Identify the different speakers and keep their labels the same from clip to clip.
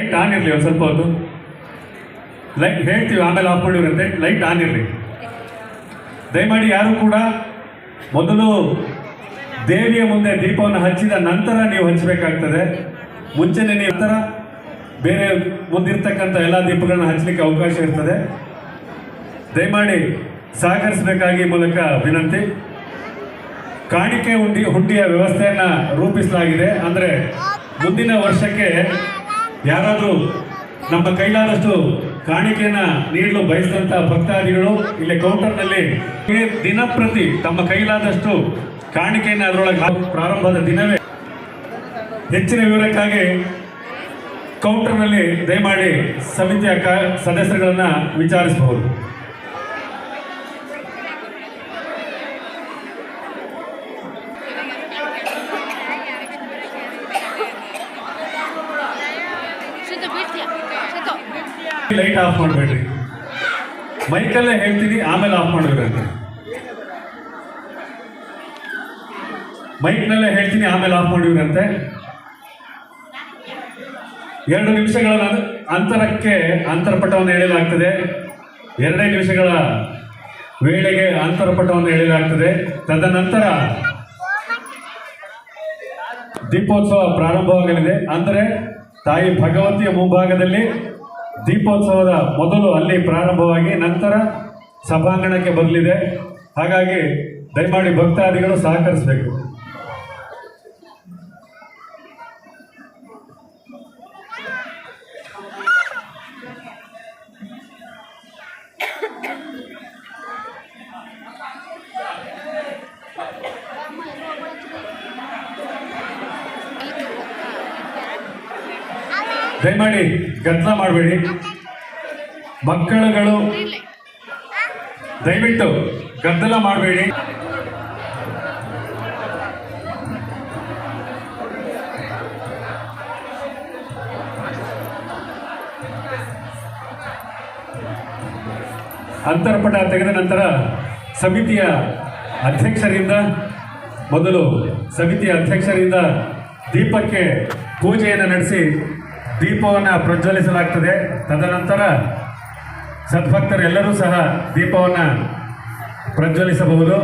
Speaker 1: Light on ಇರಲಿ ಒಂದು ಸ್ವಲ್ಪ ಹೊತ್ತು. ಲೈಟ್ ಹೇಳ್ತೀವಿ, ಆಮೇಲೆ ಆಫ್ ಮಾಡಿವ್ರಂತೆ. ಲೈಟ್ ಆನ್ ಇರಲಿ. ದಯಮಾಡಿ ಯಾರು ಕೂಡ ಮೊದಲು ದೇವಿಯ ಮುಂದೆ ದೀಪವನ್ನು ಹಚ್ಚಿದ ನಂತರ ನೀವು ಹಚ್ಚಬೇಕಾಗ್ತದೆ ಮುಂಚೆನೆ ನೀವು ನಂತರ ಬೇರೆ ಮುಂದಿರ್ತಕ್ಕಂಥ ಎಲ್ಲ ದೀಪಗಳನ್ನ ಹಚ್ಚಲಿಕ್ಕೆ ಅವಕಾಶ ಇರ್ತದೆ. ದಯಮಾಡಿ ಸಹಕರಿಸಬೇಕಾಗಿ ಮೂಲಕ ವಿನಂತಿ. ಕಾಣಿಕೆ ಹುಂಡಿ ಹುಂಡಿಯ ವ್ಯವಸ್ಥೆಯನ್ನು ರೂಪಿಸಲಾಗಿದೆ. ಅಂದರೆ ಮುಂದಿನ ವರ್ಷಕ್ಕೆ ಯಾರಾದರೂ ನಮ್ಮ ಕೈಲಾದಷ್ಟು ಕಾಣಿಕೆಯನ್ನ ನೀಡಲು ಬಯಸಿದಂಥ ಭಕ್ತಾದಿಗಳು ಇಲ್ಲಿ ಕೌಂಟರ್ನಲ್ಲಿ ದಿನಪ್ರತಿ ತಮ್ಮ ಕೈಲಾದಷ್ಟು ಕಾಣಿಕೆಯನ್ನ ಅದರೊಳಗೆ ಪ್ರಾರಂಭದ ದಿನವೇ ಹೆಚ್ಚಿನ ವಿವರಕ್ಕಾಗಿ ಕೌಂಟರ್ನಲ್ಲಿ ದಯಮಾಡಿ ಸಮಿತಿಯ ಸದಸ್ಯರುಗಳನ್ನು ವಿಚಾರಿಸಬಹುದು. ಲೈಟ್ ಆಫ್ ಮಾಡಬೇಡ್ರಿ. ಮೈಕಲ್ಲೇ ಹೇಳ್ತೀನಿ, ಆಮೇಲೆ ಆಫ್ ಮಾಡಬೇಕಂತೆ. ಮೈಕ್ನಲ್ಲೇ ಹೇಳ್ತೀನಿ, ಆಮೇಲೆ ಆಫ್ ಮಾಡಿವ್ರಂತೆ ಎರಡು ನಿಮಿಷಗಳ ಅಂತರಕ್ಕೆ ಅಂತರಪಟವನ್ನು ಎಳೆಯಲಾಗ್ತದೆ. ಎರಡೇ ನಿಮಿಷಗಳ ವೇಳೆಗೆ ಅಂತರಪಟವನ್ನು ಎಳೆಯಲಾಗ್ತದೆ. ತದನಂತರ ದೀಪೋತ್ಸವ ಪ್ರಾರಂಭವಾಗಲಿದೆ. ಅಂದರೆ ತಾಯಿ ಭಗವತಿಯ ಮುಂಭಾಗದಲ್ಲಿ ದೀಪೋತ್ಸವದ ಮೊದಲು ಅಲ್ಲಿ ಪ್ರಾರಂಭವಾಗಿ ನಂತರ ಸಭಾಂಗಣಕ್ಕೆ ಬರಲಿದೆ. ಹಾಗಾಗಿ ದಯಮಾಡಿ ಭಕ್ತಾದಿಗಳು ಸಹಕರಿಸಬೇಕು. ದಯಮಾಡಿ ಗದ್ದಲ ಮಾಡಬೇಡಿ. ಮಕ್ಕಳುಗಳು, ದಯವಿಟ್ಟು ಗದ್ದಲ ಮಾಡಬೇಡಿ. ಅಂತರ್ಪಟ ತೆಗೆದ ನಂತರ ಸಮಿತಿಯ ಅಧ್ಯಕ್ಷರಿಂದ, ಮೊದಲು ಸಮಿತಿಯ ಅಧ್ಯಕ್ಷರಿಂದ ದೀಪಕ್ಕೆ ಪೂಜೆಯನ್ನು ನಡೆಸಿ ದೀಪವನ್ನು ಪ್ರಜ್ವಲಿಸಲಾಗ್ತದೆ. ತದನಂತರ ಸದ್ಭಕ್ತರೆಲ್ಲರೂ ಸಹ ದೀಪವನ್ನು ಪ್ರಜ್ವಲಿಸಬಹುದು.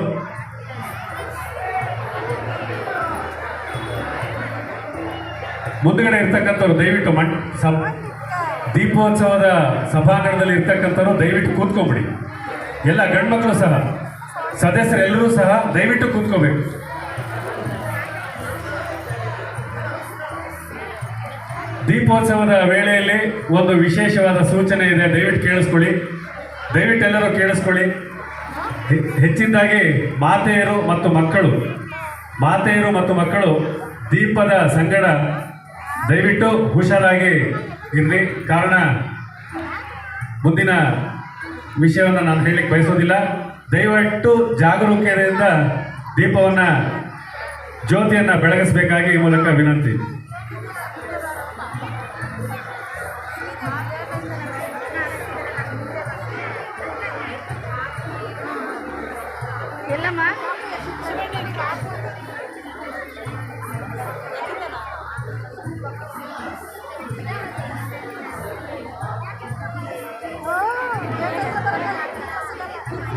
Speaker 1: ಮುಂದುಗಡೆ ಇರ್ತಕ್ಕಂಥವ್ರು ದಯವಿಟ್ಟು ಮಣ್ ಸಬ್ ದೀಪೋತ್ಸವದ ಸಭಾಂಗಣದಲ್ಲಿ ಇರ್ತಕ್ಕಂಥವ್ರು ದಯವಿಟ್ಟು ಕೂತ್ಕೊಬಿಡಿ. ಎಲ್ಲ ಗಂಡ್ಮಕ್ಳು ಸಹ, ಸದಸ್ಯರೆಲ್ಲರೂ ಸಹ ದಯವಿಟ್ಟು ಕೂತ್ಕೋಬೇಕು. ದೀಪೋತ್ಸವದ ವೇಳೆಯಲ್ಲಿ ಒಂದು ವಿಶೇಷವಾದ ಸೂಚನೆ ಇದೆ. ದಯವಿಟ್ಟು ಕೇಳಿಸ್ಕೊಳ್ಳಿ. ದಯವಿಟ್ಟು ಎಲ್ಲರೂ ಕೇಳಿಸ್ಕೊಳ್ಳಿ. ಹೆಚ್ಚಿನದಾಗಿ ಮಾತೆಯರು ಮತ್ತು ಮಕ್ಕಳು. ಮಾತೆಯರು ಮತ್ತು ಮಕ್ಕಳು ದೀಪದ ಸಂಗಡ ದಯವಿಟ್ಟು ಹುಷಾರಾಗಿ ಇರಲಿ. ಕಾರಣ, ಮುಂದಿನ ವಿಷಯವನ್ನು ನಾನು ಹೇಳಲಿಕ್ಕೆ ಬಯಸೋದಿಲ್ಲ ದಯವಿಟ್ಟು ಜಾಗರೂಕತೆಯಿಂದ ದೀಪವನ್ನು ಜ್ಯೋತಿಯನ್ನು ಬೆಳಗಿಸಬೇಕಾಗಿ ಈ ಮೂಲಕ ವಿನಂತಿ.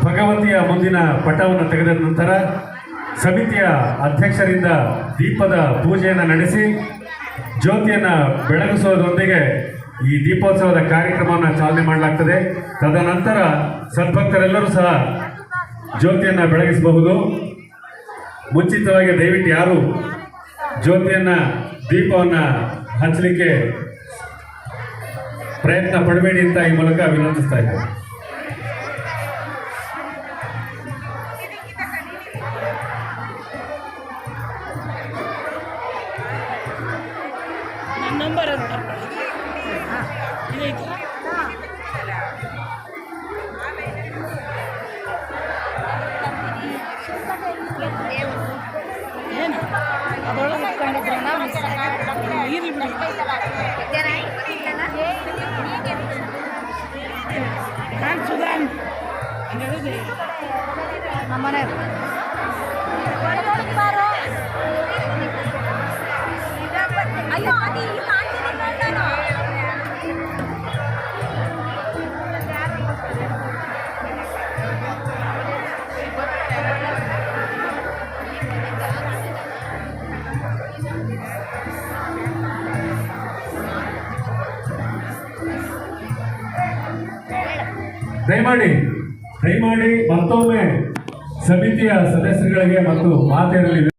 Speaker 1: ಭಗವತಿಯ ಮುಂದಿನ ಪಟವನ್ನು ತೆಗೆದ ನಂತರ ಸಮಿತಿಯ ಅಧ್ಯಕ್ಷರಿಂದ ದೀಪದ ಪೂಜೆಯನ್ನು ನಡೆಸಿ ಜ್ಯೋತಿಯನ್ನು ಬೆಳಗಿಸುವುದರೊಂದಿಗೆ ಈ ದೀಪೋತ್ಸವದ ಕಾರ್ಯಕ್ರಮವನ್ನು ಚಾಲನೆ ಮಾಡಲಾಗ್ತದೆ. ತದನಂತರ ಸದ್ಭಕ್ತರೆಲ್ಲರೂ ಸಹ ಜ್ಯೋತಿಯನ್ನು ಬೆಳಗಿಸಬಹುದು. ಮುಂಚಿತವಾಗಿ ದಯವಿಟ್ಟು ಯಾರು ಜ್ಯೋತಿಯನ್ನು ದೀಪವನ್ನು ಹಚ್ಚಲಿಕ್ಕೆ ಪ್ರಯತ್ನ ಪಡಬೇಡಿ ಅಂತ ಈ ಮೂಲಕ ವಿನಂತಿಸ್ತಾ ಇದ್ದೇನೆ.
Speaker 2: Number
Speaker 3: Sudan. Aman ev.
Speaker 1: ದಯಮಾಡಿ ದಯಮಾಡಿ ಮತ್ತೊಮ್ಮೆ ಸಮಿತಿಯ ಸದಸ್ಯರುಗಳಿಗೆ ಮತ್ತು ಮಾತೆಯರಲ್ಲಿ